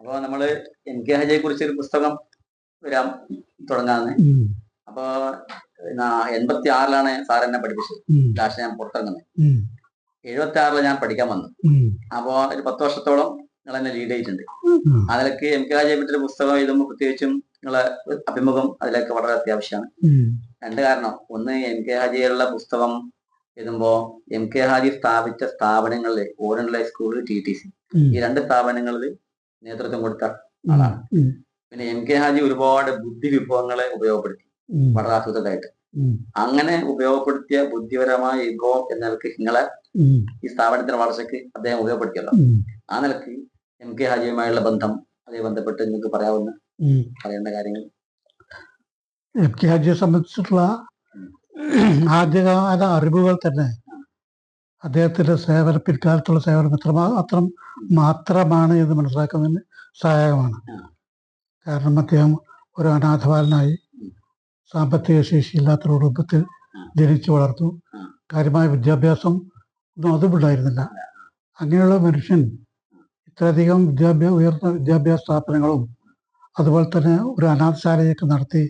അപ്പോൾ നമ്മൾ N K ഹജയെ കുറിച്ച് ഒരു പുസ്തകം വരാം തുടങ്ങാന്ന്. അപ്പൊ അപ്പോ എൺപത്തി ആറിലാണ് സാർ എന്നെ പഠിപ്പിച്ചത്. ലാസ്റ്റ് ഞാൻ പുറത്തിറങ്ങുന്നത് എഴുപത്തി ആറിൽ ഞാൻ പഠിക്കാൻ വന്നു. അപ്പൊ അപ്പോ ഒരു പത്ത് വർഷത്തോളം നിങ്ങൾ എന്നെ ലീഡ് ചെയ്തിട്ടുണ്ട്. അതിലേക്ക് എം കെ ഹജയെ പറ്റിയൊരു പുസ്തകം എഴുതുമ്പോൾ പ്രത്യേകിച്ചും നിങ്ങളെ അഭിമുഖം അതിലേക്ക് വളരെ അത്യാവശ്യമാണ്. രണ്ട് കാരണം. ഒന്ന് എം കെ ഹാജിയുള്ള പുസ്തകം എഴുതുമ്പോ എം കെ ഹാജി സ്ഥാപിച്ച സ്ഥാപനങ്ങളിൽ ഓരോ സ്കൂൾ ടി ടി സി. ഈ രണ്ട് സ്ഥാപനങ്ങളിൽ നേതൃത്വം കൊടുത്ത ആളാണ്. പിന്നെ എം കെ ഹാജി ഒരുപാട് ബുദ്ധി വിഭവങ്ങളെ ഉപയോഗപ്പെടുത്തി. വളരെ ആസൂത്രിതമായിട്ട് അങ്ങനെ ഉപയോഗപ്പെടുത്തിയ ബുദ്ധിപരമായ വിഭവം എന്ന നിലയ്ക്ക് നിങ്ങളെ ഈ സ്ഥാപനത്തിന്റെ വളർച്ചയ്ക്ക് അദ്ദേഹം ഉപയോഗപ്പെടുത്തിയല്ലോ. ആ നിലയ്ക്ക് എം കെ ഹാജിയുമായുള്ള ബന്ധം അതേ ബന്ധപ്പെട്ട് നിങ്ങൾക്ക് പറയാവുന്ന. പറയേണ്ട കാര്യങ്ങൾ? എം കെ ഹാജിയെ സംബന്ധിച്ചിട്ടുള്ള ആദ്യകാല അറിവുകൾ തന്നെ അദ്ദേഹത്തിന്റെ സേവനം പിൽക്കാലത്തുള്ള സേവനം എത്ര അത്ര മാത്രമാണ് എന്ന് മനസ്സിലാക്കുന്നതിന് സഹായകമാണ്. കാരണം അദ്ദേഹം ഒരു അനാഥബാലനായി സാമ്പത്തിക ശേഷിയില്ലാത്ത കുടുംബത്തിൽ ജനിച്ചു വളർന്നു. കാര്യമായ വിദ്യാഭ്യാസം ഒന്നും അതും ഉണ്ടായിരുന്നില്ല അങ്ങനെയുള്ള മനുഷ്യൻ ഇത്രയധികം വിദ്യാഭ്യാസ ഉയർന്ന വിദ്യാഭ്യാസ സ്ഥാപനങ്ങളും അതുപോലെ തന്നെ ഒരു അനാഥശാലയൊക്കെ നടത്തി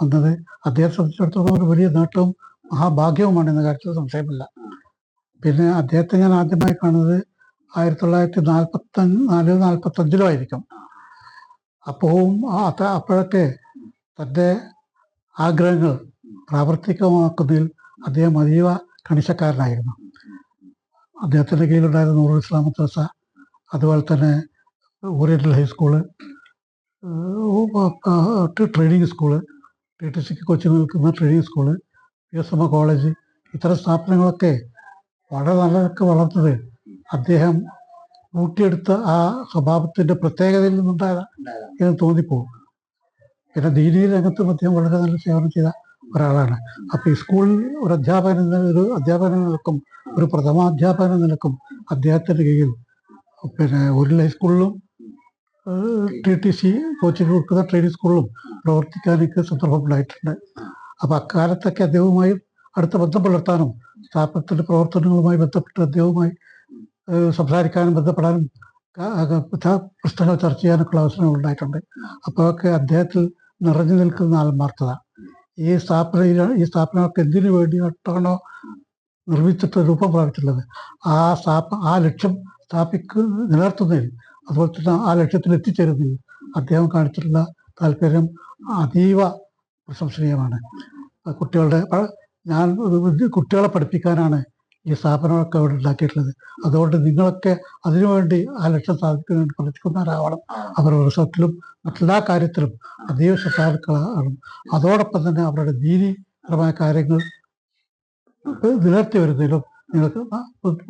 വന്നത് അദ്ദേഹത്തെ സംബന്ധിച്ചിടത്തോളം ഒരു വലിയ നേട്ടവും മഹാഭാഗ്യവുമാണ് എന്ന കാര്യത്തിൽ സംശയമില്ല. പിന്നെ അദ്ദേഹത്തെ ഞാൻ ആദ്യമായി കാണുന്നത് ആയിരത്തി തൊള്ളായിരത്തി നാൽപ്പത്തി നാല് നാൽപ്പത്തി അഞ്ചിലോ ആയിരിക്കും അത് അപ്പോഴൊക്കെ തന്റെ ആഗ്രഹങ്ങൾ പ്രാവർത്തികമാക്കുന്നതിൽ അദ്ദേഹം അതീവ കണിശക്കാരനായിരുന്നു. അദ്ദേഹത്തിന്റെ കീഴിലുണ്ടായിരുന്ന നൂറുൽ ഇസ്ലാം മദ്രസ അതുപോലെ തന്നെ oriental high school training school T T സിക്ക് കൊച്ചി നിൽക്കുന്ന training school P S A college ഇത്തരം സ്ഥാപനങ്ങളൊക്കെ വളരെ നല്ലതൊക്കെ വളർന്നത് അദ്ദേഹം ഊട്ടിയെടുത്ത ആ സ്വഭാവത്തിന്റെ പ്രത്യേകതയിൽ നിന്നുണ്ടായതാണ് എന്ന് തോന്നിപ്പോകും. പിന്നെ ദീനീ രംഗത്തും അദ്ദേഹം വളരെ നല്ല സേവനം ചെയ്ത ഒരാളാണ്. അപ്പൊ ഈ സ്കൂളിൽ ഒരു അധ്യാപകൻ എന്ന ഒരു അധ്യാപകൻ നിലക്കും ഒരു പ്രഥമാധ്യാപകൻ നിലക്കും അദ്ദേഹത്തിന്റെ കീഴിൽ പിന്നെ ഒരു ഹൈസ്കൂളിലും ടി ടി സി കോച്ചിങ് കൊടുക്കുന്ന ട്രെയിനിങ് സ്കൂളിലും പ്രവർത്തിക്കാൻ എനിക്ക് സന്ദർഭമുണ്ടായിട്ടുണ്ട് അപ്പൊ അക്കാലത്തൊക്കെ അദ്ദേഹവുമായി അടുത്ത ബന്ധം പുലർത്താനും സ്ഥാപനത്തിന്റെ പ്രവർത്തനങ്ങളുമായി ബന്ധപ്പെട്ട് അദ്ദേഹവുമായി സംസാരിക്കാനും ബന്ധപ്പെടാനും പ്രശ്നങ്ങൾ ചർച്ച ചെയ്യാനൊക്കെയുള്ള അവസരങ്ങൾ ഉണ്ടായിട്ടുണ്ട്. അപ്പോഴൊക്കെ അദ്ദേഹത്തിൽ നിറഞ്ഞു നിൽക്കുന്ന ആത്മാർത്ഥത ഈ സ്ഥാപന ഈ സ്ഥാപനങ്ങൾക്ക് എന്തിനു വേണ്ടിയിട്ടാണോ നിർമ്മിച്ചിട്ട് രൂപം പ്രാപിച്ചിട്ടുള്ളത്? ആ സ്ഥാപ ആ ലക്ഷ്യം സ്ഥാപിക്ക് നിലനിർത്തുന്നതിൽ അതുപോലെ തന്നെ ആ ലക്ഷ്യത്തിൽ എത്തിച്ചേരുന്നതിൽ അദ്ദേഹം കാണിച്ചിട്ടുള്ള താല്പര്യം അതീവ പ്രശംസനീയമാണ്. കുട്ടികളുടെ ഞാൻ കുട്ടികളെ പഠിപ്പിക്കാനാണ് ഈ സ്ഥാപനമൊക്കെ അവിടെ ഉണ്ടാക്കിയിട്ടുള്ളത്. അതുകൊണ്ട് നിങ്ങളൊക്കെ അതിനുവേണ്ടി ആ ലക്ഷ്യം സാധിക്കാൻ വേണ്ടി പ്രവർത്തിക്കുന്നവരാവണം. അവരുടെ റിസർച്ചിലും മറ്റെല്ലാ കാര്യത്തിലും അതീവ ശ്രദ്ധാലുക്കളാകണം അതോടൊപ്പം തന്നെ അവരുടെ നീതിപരമായ കാര്യങ്ങൾ നിലർത്തി വരുന്നതിലും നിങ്ങൾക്ക്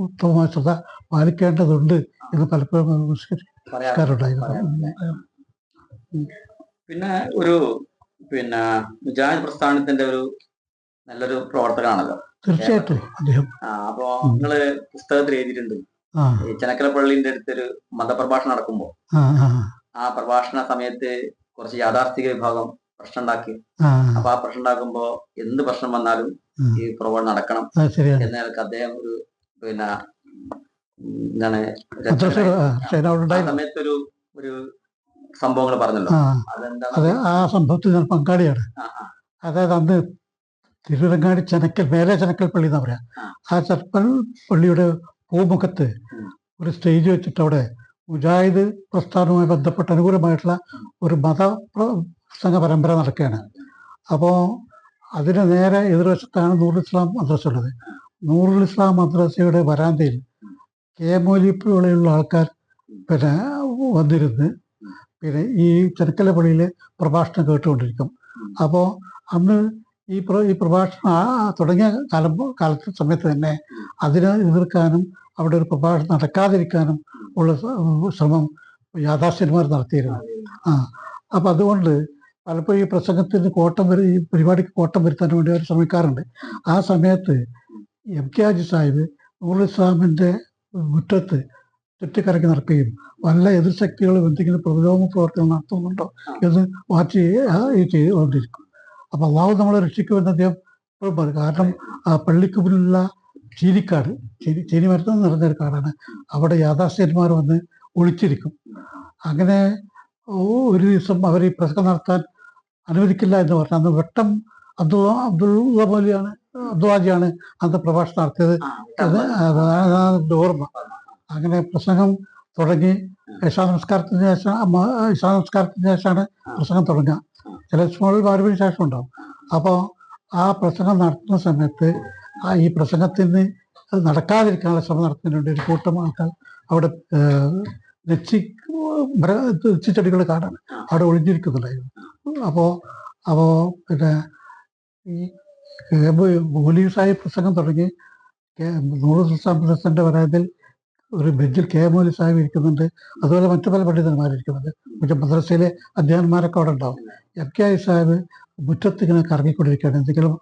ഉത്തമമായ ശ്രദ്ധ പാലിക്കേണ്ടതുണ്ട് എന്ന് പലപ്പോഴും നമസ്കരിക്കാറുണ്ടായിരുന്നു പിന്നെ ഒരു പിന്നെ മുജാഹിദ് പ്രസ്ഥാനത്തിന്റെ ഒരു നല്ലൊരു പ്രവർത്തകനാണല്ലോ. തീർച്ചയായിട്ടും. അദ്ദേഹം അപ്പോ. നിങ്ങൾ പുസ്തകത്തിൽ എഴുതിയിട്ടുണ്ട്. ഈ ചെനക്കലപ്പള്ളിന്റെ അടുത്തൊരു മതപ്രഭാഷണം നടക്കുമ്പോ ആ പ്രഭാഷണ സമയത്ത് കുറച്ച് യാഥാർത്ഥിക വിഭാഗം പ്രശ്നം ഉണ്ടാക്കി അപ്പൊ ആ പ്രശ്നം ഉണ്ടാക്കുമ്പോ എന്ത് പ്രശ്നം വന്നാലും. ഈ പ്രവർത്തനം നടക്കണം. എന്ന അദ്ദേഹം ഒരു പിന്നെ എന്താണ് സമയത്ത് ഒരു ഒരു സംഭവങ്ങൾ പറഞ്ഞല്ലോ. അതെന്താ? ആ സംഭവത്തിൽ ഞാൻ പങ്കാളിയാണ്. അതായത് അന്ന് തിരുവരങ്ങാടി ചെനക്കൽ മേലെ ചെനക്കൽ പള്ളി എന്നാ പറയാ. ആ. ചെനക്കൽ പള്ളിയുടെ പൂമുഖത്ത് ഒരു സ്റ്റേജ് വെച്ചിട്ട് അവിടെ മുജാഹിദ് പ്രസ്ഥാനവുമായി ബന്ധപ്പെട്ട അനുകൂലമായിട്ടുള്ള ഒരു മത പ്ര- പ്രസംഗ പരമ്പര നടക്കുകയാണ്. അപ്പോൾ അതിന് നേരെ എതിർവശത്താണ് നൂറുൽ ഇസ്ലാം മദ്രസ ഉള്ളത്. നൂറുൽ ഇസ്ലാം മദ്രസയുടെ വരാന്തയിൽ കെ മൗലിപ്പ് പോലെയുള്ള ആൾക്കാർ പിന്നെ വന്നിരുന്ന് പിന്നെ ഈ ചെറുക്കല പള്ളിയിൽ പ്രഭാഷണം കേട്ടുകൊണ്ടിരിക്കും. അപ്പോൾ അന്ന് ഈ പ്ര ഈ പ്രഭാഷണം ആ തുടങ്ങിയ കാലം കാലത്ത് സമയത്ത് തന്നെ അതിനെ എതിർക്കാനും അവിടെ ഒരു പ്രഭാഷണം നടക്കാതിരിക്കാനും ഉള്ള ശ്രമം യാഥാസ്ഥ്യന്മാർ നടത്തിയിരുന്നു. ആ അപ്പം അതുകൊണ്ട് പലപ്പോഴും ഈ പ്രസംഗത്തിന് കോട്ടം വരും ഈ പരിപാടിക്ക് കോട്ടം വരുത്താൻ വേണ്ടി അവർ ശ്രമിക്കാറുണ്ട്. ആ സമയത്ത് എം കെ ഹാജി സാഹിബ് നൂറുൽ ഇസ്ലാമിന്റെ മുറ്റത്ത് ചുറ്റിക്കറക്കി നടക്കുകയും വല്ല എതിർശക്തികളും എന്തെങ്കിലും പ്രതിരോധ പ്രവർത്തനം നടത്തുന്നുണ്ടോ എന്ന് വാച്ച് ചെയ്തുകൊണ്ടിരിക്കും. അപ്പൊ അള്ളാഹു നമ്മളെ രക്ഷിക്കുമെന്ന് അദ്ദേഹം എപ്പോഴും പറയും കാരണം ആ പള്ളിക്ക് മുന്നിലുള്ള ചീനിക്കാട് ചീനി ചീനി മരുന്ന് നിറഞ്ഞൊരു കാടാണ്. അവിടെ യാഥാസ്ഥ്യന്മാർ വന്ന് ഒളിച്ചിരിക്കും. അങ്ങനെ ഓ- ഒരു ദിവസം അവർ ഈ പ്രസംഗം നടത്താൻ അനുവദിക്കില്ല എന്ന് പറഞ്ഞു അന്ന് വെട്ടം അബ്ദുള്ള അബ്ദുള്ള പോലെയാണ് അബ്ദുവാജിയാണ് അന്ന് പ്രഭാഷണം നടത്തിയത്. അതാണ് ഓർമ്മ. അങ്ങനെ പ്രസംഗം തുടങ്ങി. ഇഷാ നമസ്കാരത്തിന് ശേഷം ഇഷാ നമസ്കാരത്തിന് ശേഷമാണ് പ്രസംഗം തുടങ്ങുക. ചില സ്മോളിൽ മാറുവിന് ശേഷം ഉണ്ടാവും അപ്പോൾ ആ പ്രസംഗം നടത്തുന്ന സമയത്ത് ആ ഈ പ്രസംഗത്തിന് അത് നടക്കാതിരിക്കാനുള്ള ശ്രമം നടത്തുന്നതിന് ഒരു കൂട്ടം ആൾക്കാർ അവിടെ രക്ഷി നെച്ചിച്ചെടികൾ കാണാൻ അവിടെ ഒളിഞ്ഞിരിക്കുന്നുണ്ടായിരുന്നു. അപ്പോൾ അപ്പോൾ പിന്നെ ഈ പോലീസായി പ്രസംഗം തുടങ്ങി നൂറ് നൂറ് പ്രസിഡന്റ് പറയുന്നതിൽ ഒരു ബെഞ്ചിൽ കെ മൗലി സാഹിബ് ഇരിക്കുന്നുണ്ട്. അതുപോലെ മറ്റു പല പണ്ഡിതന്മാരിരിക്കുന്നുണ്ട് മറ്റു മദ്രസയിലെ അധ്യാപന്മാരൊക്കെ അവിടെ ഉണ്ടാവും. എം കെ ഐ സാഹിബ് മുറ്റത്ത് ഇങ്ങനെ കറങ്ങിക്കൊണ്ടിരിക്കുകയാണ്. എന്തെങ്കിലും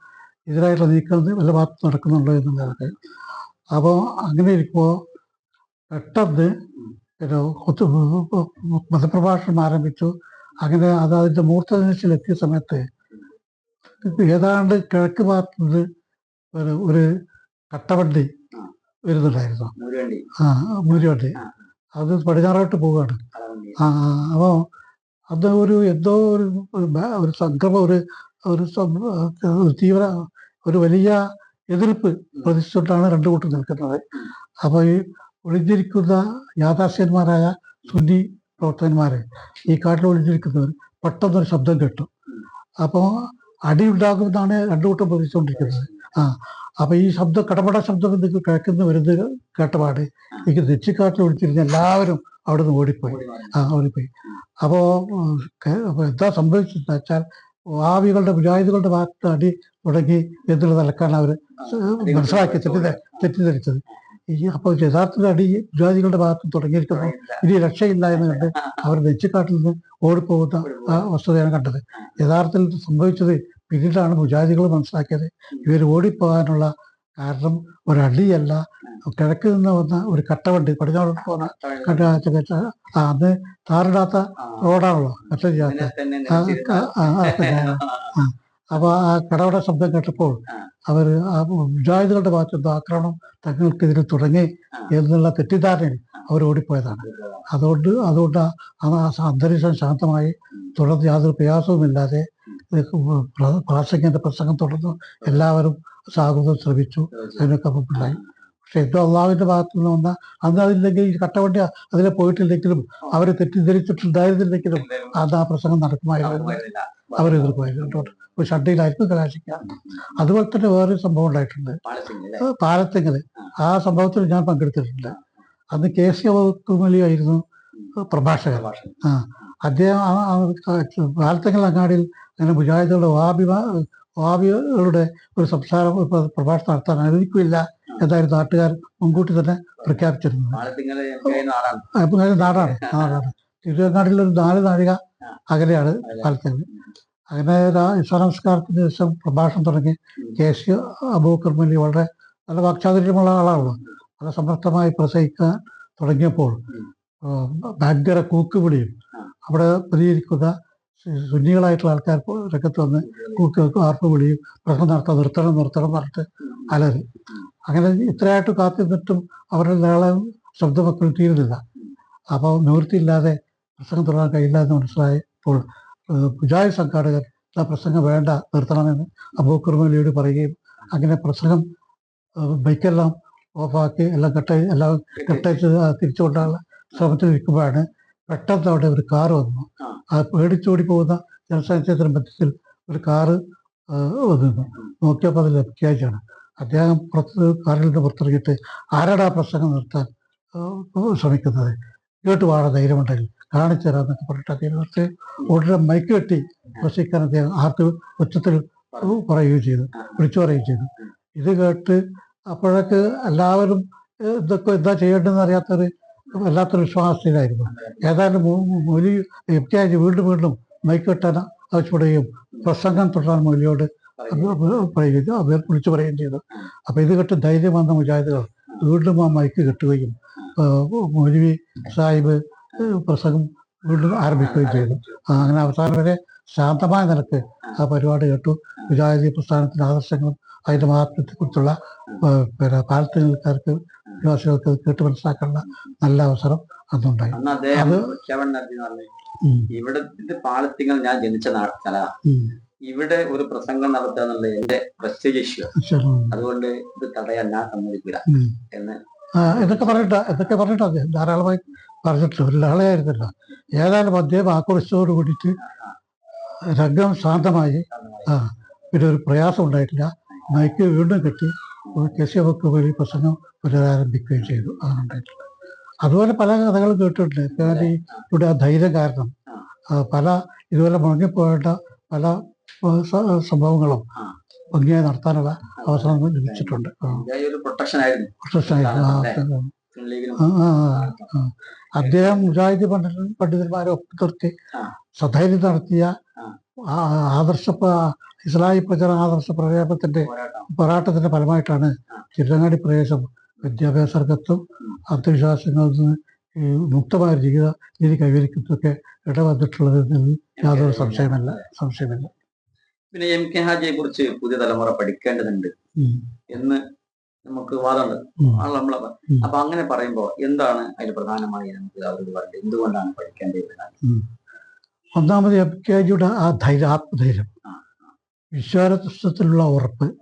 എതിരായിട്ടുള്ള നീക്കം വല്ല ഭാഗത്ത് നടക്കുന്നുണ്ടോ എന്നുള്ളതൊക്കെ അപ്പോൾ അങ്ങനെ ഇരിക്കുമ്പോൾ പെട്ടെന്ന് മതപ്രഭാഷണം ആരംഭിച്ചു. അങ്ങനെ അത് അതിന്റെ മൂർത്ത ദിനത്തിലെത്തിയ സമയത്ത് ഏതാണ്ട് കിഴക്ക് ഭാഗത്തുനിന്ന് ഒരു ഒരു കട്ടവണ്ടി വരുന്നുണ്ടായിരുന്നു. ആ മൂരിവണ്ടി. അത് പടിഞ്ഞാറോട്ട് പോവുകയാണ്. ആ അപ്പോൾ അത് ഒരു എന്തോ ഒരു ഒരു സംക്രമം ഒരു ഒരു തീവ്ര ഒരു വലിയ എതിർപ്പ് പ്രതിച്ചുകൊണ്ടാണ് രണ്ടു കൂട്ടർ നിൽക്കുന്നത്. അപ്പോൾ ഈ ഒളിഞ്ഞിരിക്കുന്ന യാഥാസ്ഥ്യന്മാരായ സുന്നി പ്രവർത്തകന്മാരെ ഈ കാട്ടിൽ ഒളിഞ്ഞിരിക്കുന്നവർ പെട്ടെന്നൊരു ശബ്ദം കേട്ടു. അപ്പോൾ അടിയുണ്ടാകുമെന്നാണ് രണ്ടു കൂട്ടം പ്രതീക്ഷിച്ചുകൊണ്ടിരിക്കുന്നത്. ആ അപ്പൊ ഈ ശബ്ദം കടപട ശബ്ദം എന്തൊക്കെ കേൾക്കുന്ന വരുന്നത് കേട്ടപാട് എനിക്ക് തെച്ചിക്കാട്ടിൽ ഒളിച്ചിരുന്ന എല്ലാവരും അവിടെ നിന്ന് ഓടിപ്പോയി. ആ ഓടിപ്പോയി. അപ്പോ അപ്പൊ എന്താ സംഭവിച്ചതെന്ന് വെച്ചാൽ വാവികളുടെ മുജാഹിദുകളുടെ ഭാഗത്ത് അടി തുടങ്ങി എന്നുള്ള നിലക്കാണ് അവർ മനസ്സിലാക്കി തെറ്റിദ്ധ തെറ്റിദ്ധരിച്ചത്. ഈ അപ്പോൾ യഥാർത്ഥത്തിൽ അടി മുജാഹിദികളുടെ ഭാഗത്ത് തുടങ്ങിയിരിക്കുന്നു. ഇനി രക്ഷയില്ല എന്ന് കണ്ട് അവർ നെച്ചിക്കാട്ടിൽ നിന്ന് ഓടിപ്പോകുന്ന വസ്തുതയാണ് കണ്ടത്. യഥാർത്ഥത്തിൽ സംഭവിച്ചത് പിന്നീടാണ് മുജാഹിദികൾ മനസ്സിലാക്കിയത്. ഇവർ ഓടിപ്പോകാനുള്ള കാരണം ഒരടിയല്ല. കിഴക്ക് നിന്ന് വന്ന ഒരു കട്ടവണ്ടി പടിഞ്ഞാറോട്ട് പോകുന്ന കട്ട അന്ന് താറിടാത്ത റോഡാണല്ലോ ആ. അപ്പൊ ആ കടവട ശബ്ദം കേട്ടപ്പോൾ അവർ ആ മുജാഹിദുകളുടെ ഭാഗത്തുനിന്ന് ആക്രമണം തങ്ങൾക്കെതിരെ തുടങ്ങി എന്നുള്ള തെറ്റിദ്ധാരണയിൽ അവർ ഓടിപ്പോയതാണ്. അതുകൊണ്ട് അതുകൊണ്ട് ആ അന്തരീക്ഷം ശാന്തമായി തുടർന്ന് യാതൊരു പ്രയാസവുമില്ലാതെ ഇത് പ്ര- പ്രസംഗം തുടർന്ന്. എല്ലാവരും സാഹുതം ശ്രമിച്ചു. അതിനൊക്കെ ഉണ്ടായി പക്ഷെ എന്തോ അള്ളാഹുവിന്റെ ഭാഗത്തു നിന്ന് വന്ന അന്ന് അതില്ലെങ്കിൽ ഈ കട്ടവണ്ടി അതിലെ പോയിട്ടില്ലെങ്കിലും അവരെ തെറ്റിദ്ധരിച്ചിട്ടുണ്ടായിരുന്നില്ലെങ്കിലും അന്ന് ആ പ്രസംഗം നടക്കുമായിരുന്നു. അവർ എതിർക്കുമായിരുന്നു ഒരു കലാശിക്കുക. അതുപോലെ തന്നെ വേറൊരു സംഭവം ഉണ്ടായിട്ടുണ്ട്. പാലത്തെങ്കിൽ അത് ആ സംഭവത്തിൽ ഞാൻ പങ്കെടുത്തിട്ടുണ്ട്. അന്ന് കെ സി കുമലി ആയിരുന്നു പ്രഭാഷകൻ. ആ അദ്ദേഹം പാലത്തെങ്കിൽ അങ്ങാടിയിൽ അങ്ങനെ മുജാഹിദുകളുടെ വാബി വാബികളുടെ ഒരു സംസാരം പ്രഭാഷണം നടത്താൻ അനുവദിക്കില്ല എന്നായിരുന്നു നാട്ടുകാർ മുൻകൂട്ടി തന്നെ പ്രഖ്യാപിച്ചിരുന്നത്. ആളാണ് നാടാണ്. നാടാണ്. തിരുവങ്ങാടിയിൽ ഒരു നാല് നാഴിക അകലെയാണ് കാലത്തേ അങ്ങനെ രാ- ദിവസം പ്രഭാഷണം തുടങ്ങി കെ സി അബൂക്കർ മല്ലി വളരെ നല്ല വാക്ചാതുര്യമുള്ള ആളാണ് വളരെ സമർത്ഥമായി പ്രസംഗിക്കാൻ തുടങ്ങിയപ്പോൾ ഭയങ്കര കൂക്കുപിടിയും അവിടെ പ്രതികരിക്കുന്ന സുന്നികളായിട്ടുള്ള ആൾക്കാർ രംഗത്ത് വന്ന് കൂക്ക് ആർപ്പ് വിളിയും പ്രശ്നം നടത്താൻ നിർത്തണം നിർത്തണം പറഞ്ഞിട്ട് അലറി. അങ്ങനെ ഇത്രയായിട്ട് കാത്തിരുന്നിട്ടും അവരുടെ ധാരാളം ശബ്ദമക്കൾ തീരുന്നില്ല. അപ്പോൾ നിവൃത്തിയില്ലാതെ പ്രസംഗം തുടരാൻ കഴിയില്ല എന്ന് മനസ്സിലായപ്പോൾ പുജാരി സംഘാടകർ ആ പ്രസംഗം വേണ്ട നിർത്തണമെന്ന് അബൂക്കുർമലിയോട് പറയുകയും അങ്ങനെ പ്രസംഗം ബൈക്കെല്ലാം ഓഫാക്കി എല്ലാം കെട്ട എല്ലാം കെട്ടയച്ച് തിരിച്ചുകൊണ്ടുള്ള ശ്രമത്തിൽ ഇരിക്കുമ്പോഴാണ് പെട്ടെന്ന് അവിടെ ഒരു കാർ വന്നു. ആ. പേടിച്ചോടി പോകുന്ന ജനസാന്നിധ്യത്തിന് മധ്യത്തിൽ ഒരു കാറ് വന്നിരുന്നു. വന്നു നോക്കിയപ്പോൾ അതിൽ ലഭിക്കാഴ്ചയാണ് അദ്ദേഹം പുറത്ത് കാറിൽ നിന്ന് പുറത്തിറങ്ങിയിട്ട് ആരാടാ പ്രസംഗം നിർത്താൻ ശ്രമിക്കുന്നത്? കേട്ട് വാഴ ധൈര്യമുണ്ടെങ്കിൽ കാണിച്ചു തരാമെന്നൊക്കെ പറഞ്ഞിട്ട് അദ്ദേഹം നിർത്തി. ഉടനെ മൈക്ക് കെട്ടി പ്രസംഗിക്കാൻ അദ്ദേഹം ആർക്ക് ഉച്ചത്തിൽ പറയുകയും ചെയ്തു വിളിച്ചു പറയുകയും ചെയ്തു. ഇത് കേട്ട് അപ്പോഴൊക്കെ എല്ലാവരും ഇതൊക്കെ എന്താ ചെയ്യേണ്ടതെന്ന് അറിയാത്തൊരു വല്ലാത്തൊരു വിശ്വാസത്തിലായിരുന്നു. ഏതായാലും മൊലി എം കെ ആജി വീണ്ടും വീണ്ടും മൈക്കൊട്ടന ആവശ്യപ്പെടുകയും പ്രസംഗം തുടരാൻ മൊലിയോട് പറയുകയും അവർ വിളിച്ചു പറയുകയും ചെയ്തു. അപ്പോൾ ഇത് കെട്ട് ധൈര്യം വന്ന മുജാഹിദുകൾ വീണ്ടും ആ മൈക്ക് കെട്ടുകയും മൊലിവി സാഹിബ് പ്രസംഗം വീണ്ടും ആരംഭിക്കുകയും ചെയ്തു. അങ്ങനെ അവസാനം വരെ ശാന്തമായ നിലയ്ക്ക് ആ പരിപാടി കേട്ടു. മുജാഹിദി പ്രസ്ഥാനത്തിന്റെ ആദർശങ്ങളും അതിന്റെ മഹാത്മ്യത്തെക്കുറിച്ചുള്ള പിന്നെ പാലത്തിനൽക്കാർക്ക് വിശ്വാസികൾക്ക് അത് കേട്ട് മനസ്സിലാക്കാനുള്ള നല്ല അവസരം അതുണ്ടായി. ഇവിടത്തെ അത് പ്രഖ്യാപനം നടത്തി ഇവിടെ ഇത് പാലത്തിങ്ങൾ ഞാൻ ജനിച്ച നാ- ഇവിടെ ഒരു പ്രസംഗം നടത്തുക എന്നുള്ളത് എന്റെ പ്രസ്റ്റേജ് ഇഷ്യൂ അതുകൊണ്ട് ഇത് തടയാൻ ഞാൻ സമ്മതിക്കില്ല എന്ന്. ഇതൊക്കെ പറഞ്ഞിട്ടാ ഇതൊക്കെ പറഞ്ഞിട്ട് അദ്ദേഹം ധാരാളമായി പറഞ്ഞിട്ട് ഒരാളെ ആയിരുന്നില്ല. ഏതായാലും അദ്ദേഹം ആക്രോശത്തോട് കൂടിയിട്ട് രംഗം ശാന്തമായി. പിന്നെ ഒരു പ്രയാസം ഉണ്ടായിട്ടില്ല. മൈക്ക് വീണ്ടും കെട്ടി. കെസിയവർക്ക് വഴി പ്രസംഗം പുനരാരംഭിക്കുകയും ചെയ്തു. അതാണ് ഉണ്ടായിട്ടുള്ളത് അതുപോലെ പല കഥകളും കേട്ടിട്ടുണ്ട്. ഇവിടെ ആ ധൈര്യം കാരണം പല ഇതുപോലെ മുഴങ്ങിപ്പോയേണ്ട പല സംഭവങ്ങളും. ഭംഗിയായി നടത്താനുള്ള അവസരം ലഭിച്ചിട്ടുണ്ട്. അദ്ദേഹം മുജാഹിദ് പണ്ഡിത പണ്ഡിതന്മാരെ ഒപ്പിത്തുർത്തി. സധൈര്യം നടത്തിയ ആദർശ ഇസ്ലാഹി പ്രചരണ ആദർശ പോരാട്ടത്തിന്റെ ഫലമായിട്ടാണ്. തിരുവങ്ങാടി പ്രദേശം വിദ്യാഭ്യാസ രംഗത്തും. അന്ധവിശ്വാസങ്ങളിൽ നിന്ന് മുക്തമായ ജീവിത രീതി കൈവരിക്കുന്നതൊക്കെ ഇടവന്നിട്ടുള്ളത് എന്നതിൽ യാതൊരു സംശയമല്ല സംശയമില്ല. പിന്നെ എം കെ ഹാജിയെ കുറിച്ച് പുതിയ തലമുറ പഠിക്കേണ്ടതുണ്ട് എന്ന് നമുക്ക് വാദമുണ്ട്. നമ്മളെ അപ്പൊ അങ്ങനെ പറയുമ്പോ എന്താണ് അതിൽ പ്രധാനമായി നമുക്ക് അവരോട് പറയുന്നത് എന്തുകൊണ്ടാണ് പഠിക്കേണ്ടത്? ഒന്നാമത് എം കെ ഹാജിയുടെ ആ ധൈര്യം ആത്മധൈര്യം. ആ. വിശ്വാസത്തിലുള്ള ഉറപ്പ്.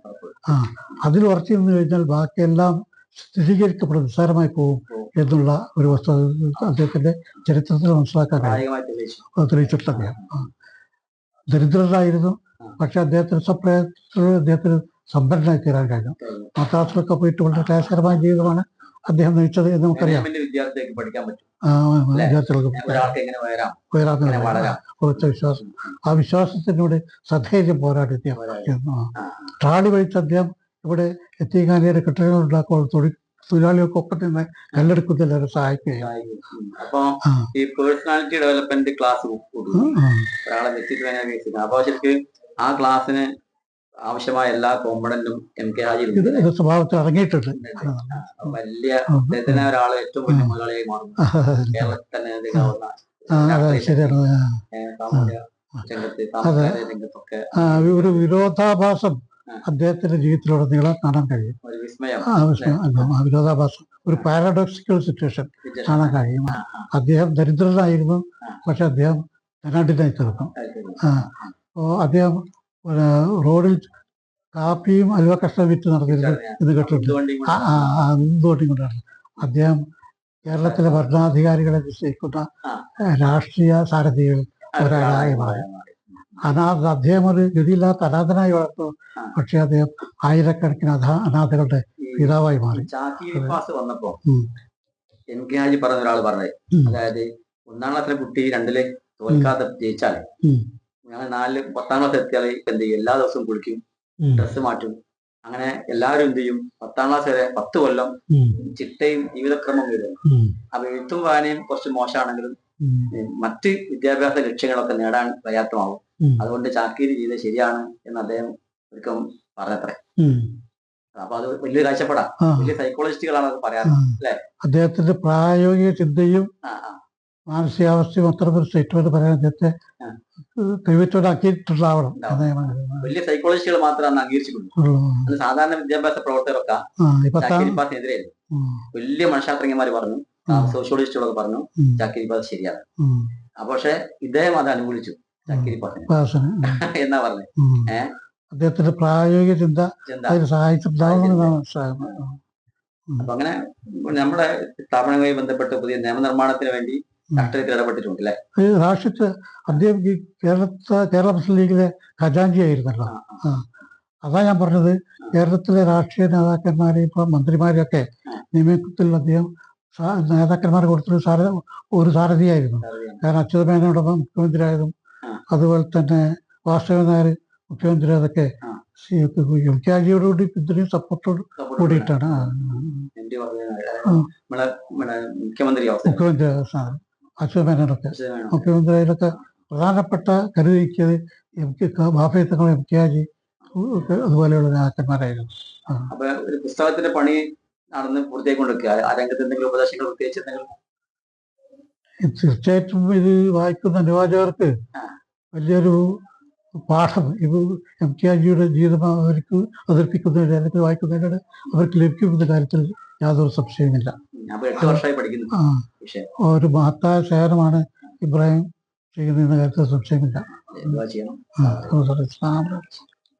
ആ അതിൽ ഉറച്ചു നിന്ന് കഴിഞ്ഞാൽ ബാക്കിയെല്ലാം സ്ഥിരീകരിക്കപ്പെടും നിസ്സാരമായി പോകും. എന്നുള്ള ഒരു വസ്തുത അദ്ദേഹത്തിന്റെ ചരിത്രത്തിൽ മനസ്സിലാക്കാൻ കഴിയും. പ്രായോഗികമായി തെളിയിച്ചു. അത് തെളിയിച്ചിട്ടുള്ള അദ്ദേഹം ദരിദ്രരായിരുന്നു പക്ഷെ അദ്ദേഹത്തിന് സ്വപ്രയത്തിലൂടെ അദ്ദേഹത്തിന് സമ്പന്നനായി തീരാൻ കഴിഞ്ഞു. മദ്രാസിലൊക്കെ പോയിട്ട് വളരെ ക്ലേശകരമായ ജീവിതമാണ്. അദ്ദേഹം നയിച്ചത് എന്ന് നമുക്കറിയാം. വിദ്യാർത്ഥികൾക്ക് പഠിക്കാൻ പറ്റും. ആ, വിദ്യാർത്ഥികൾക്ക് വളരാം? വിശ്വാസം. ആ വിശ്വാസത്തിനോട് സധൈര്യം പോരാടി. അദ്ദേഹം പോരാടി. ആ. ആ, ട്രാളി വഴിച്ച് അദ്ദേഹം ഇവിടെ കെട്ടിടങ്ങൾ ഉണ്ടാക്കുമ്പോൾ തൊഴിൽ തൊഴിലാളികൾക്കൊക്കെ തന്നെ കല്ലെടുക്കുന്നതിൽ അവരെ സഹായിക്കുകയും. അപ്പൊ ഈ പേഴ്സണാലിറ്റി ഡെവലപ്മെന്റ് ക്ലാസ് കൊടുക്കും. ഒരാളെ വ്യക്തിത്വ വികസിക്കുന്നത് അപ്പൊ ശരിക്ക് ആ ക്ലാസ്സിന് ആവശ്യമായ എല്ലാ കോമ്പണന്റും എം കെ ഹാജി സ്വഭാവത്തിൽ അടങ്ങിയിട്ടുണ്ട് വലിയ അദ്ദേഹത്തിന് ഒരാൾ ഏറ്റവും വലിയ മുതലാളിയായി മാറുന്നു. കേരളത്തിൽ തന്നെ രംഗത്തൊക്കെ ഒരു വിരോധാഭാസം അദ്ദേഹത്തിന്റെ ജീവിതത്തിലുടനീളം കാണാൻ കഴിയും. വിരോധാഭാസം. ഒരു പാരഡോക്സിക്കൽ സിറ്റുവേഷൻ കാണാൻ കഴിയും. അദ്ദേഹം ദരിദ്രനായിരുന്നു. പക്ഷെ അദ്ദേഹം ധനാഢ്യനായി തീർന്നു. അദ്ദേഹം റോഡിൽ കാപ്പിയും അലുവ കഷ്ണം വിറ്റ് നടന്നിരുന്നു എന്ന് കേട്ടിട്ടുണ്ട്. ആ ആ ആ, എന്തുകൊണ്ടും കൊണ്ടാണ് അദ്ദേഹം കേരളത്തിലെ ഭരണാധികാരികളെ നിശ്ചയിക്കുന്ന രാഷ്ട്രീയ സാരഥികൾ ഒരാളായി മാറി. അനാഥ അദ്ദേഹം ഒരു ഗതിയില്ലാത്ത അനാഥനായി വളർന്നു. ആ. പക്ഷെ അദ്ദേഹം ആയിരക്കണക്കിന് അനാ അനാഥകളുടെ പിതാവായി മാറി. വന്നപ്പോ ഉം. എം കെ ഹാജി പറഞ്ഞ. ഒരാൾ പറഞ്ഞത് അതായത് ഒന്നാം ക്ലാസ്സിലെ കുട്ടി രണ്ടിൽ തോൽക്കാതെ ജയിച്ചാൽ. ഉം. ഞങ്ങൾ നാല് പത്താം ക്ലാസ് എത്തിയാൽ എന്ത് ചെയ്യും എല്ലാ ദിവസവും കുളിക്കും. ഡ്രസ്സ് മാറ്റും അങ്ങനെ എല്ലാവരും എന്ത് ചെയ്യും പത്താം ക്ലാസ് വരെ പത്ത് കൊല്ലം ചിട്ടയും ജീവിതക്രമം വരും. അപ്പൊ എഴുത്തും വായനയും കുറച്ച് മോശമാണെങ്കിലും മറ്റ് വിദ്യാഭ്യാസ ലക്ഷ്യങ്ങളൊക്കെ നേടാൻ പര്യാപ്തമാവും അതുകൊണ്ട് ചാക്കീരി ചെയ്ത് ശരിയാണ് എന്ന് അദ്ദേഹം ഒരിക്കലും പറഞ്ഞത്രേ. അപ്പൊ അത് വലിയ കാഴ്ചപ്പെടാം വലിയ സൈക്കോളജിസ്റ്റുകളാണ് അത് പറയാറ്. അല്ലേ? അദ്ദേഹത്തിന്റെ പ്രായോഗിക ചിന്തയും. മാനസികാവസ്ഥയും അത്ര സ്റ്റേറ്റ്മെന്റ് പരാജയത്തെ ഉണ്ടാവും. വലിയ സൈക്കോളജിസ്റ്റുകൾ മാത്രമാണ് അംഗീകരിച്ചിട്ടുള്ളൂ സാധാരണ വിദ്യാഭ്യാസ പ്രവർത്തകരൊക്കെ. വലിയ മനഃശാസ്ത്രജ്ഞന്മാർ പറഞ്ഞു സോഷ്യോളജിസ്റ്റുകളൊക്കെ പറഞ്ഞു ഉം. ചാക്കിരി പാസ് ശരിയാണ്. പക്ഷെ ഇദ്ദേഹം അത് അനുകൂലിച്ചു എന്നാ പറഞ്ഞു. അദ്ദേഹത്തിന്റെ പ്രായോഗിക ചിന്ത എന്താ അതിന് സഹായിച്ചിട്ടുണ്ടാവുമെന്നാണ് മനസ്സിലാകുന്നത് അപ്പൊ അങ്ങനെ നമ്മുടെ സ്ഥാപനവുമായി ബന്ധപ്പെട്ട് പുതിയ നിയമനിർമ്മാണത്തിന് വേണ്ടി രാഷ്ട്രീയത്തിൽ ഇടപെട്ടിട്ടുണ്ട് അല്ലെ രാഷ്ട്രീയത്തെ അദ്ദേഹം ഈ കേരളത്തെ കേരള മുസ്ലിം ലീഗിലെ ഖജാൻജി ആയിരുന്നല്ലോ. അതാ ഞാൻ പറഞ്ഞത് കേരളത്തിലെ രാഷ്ട്രീയ നേതാക്കന്മാരെ ഇപ്പൊ മന്ത്രിമാരെയൊക്കെ നിയമത്തിൽ അദ്ദേഹം നേതാക്കന്മാർ കൊടുത്തൊരു സാര ഒരു സാരഥിയായിരുന്നു. കാരണം അച്യുതമേനോട് മുഖ്യമന്ത്രിയായതും. അതുപോലെ തന്നെ വാസുദേവൻ നായർ മുഖ്യമന്ത്രി അതൊക്കെ അജിയോടുകൂടി പിന്തുണയും സപ്പോർട്ടോട് കൂടിയിട്ടാണ്. മുഖ്യമന്ത്രി അവസ്ഥ അച്യുതമേനോടൊക്കെ മുഖ്യമന്ത്രിയിലൊക്കെ പ്രധാനപ്പെട്ട കരുതിക്കത് എം കെ ബാഫയത്തങ്ങൾ എം കെ ആജി അതുപോലെയുള്ള നേതാക്കന്മാരായിരുന്നു. അപ്പൊ ഒരു പുസ്തകത്തിന്റെ പണി നടന്ന് പൂർത്തിയായിക്കൊണ്ടിരിക്കുക ആ രംഗത്ത് എന്തെങ്കിലും ഉപദേശങ്ങൾ പ്രത്യേകിച്ച് എന്തെങ്കിലും? തീർച്ചയായിട്ടും ഇത് വായിക്കുന്ന അനുവാചകർക്ക്. വലിയൊരു പാഠം. ഇത് എം കെ ആജിയുടെ ജീവിതം അവർക്ക് അവതരിപ്പിക്കുന്നതിന് അല്ലെങ്കിൽ വായിക്കുന്നതിനിടെ അവർക്ക് ലഭിക്കുമെന്ന കാര്യത്തിൽ യാതൊരു സംശയമില്ല ഞാൻ എട്ട് വർഷമായി പഠിക്കുന്നു. പക്ഷേ ഒരു മഹത്തായ സേവനമാണ് ഇബ്രാഹിം ചെയ്യുന്ന കാര്യത്തിൽ സംശയമില്ല. ചെയ്യണം.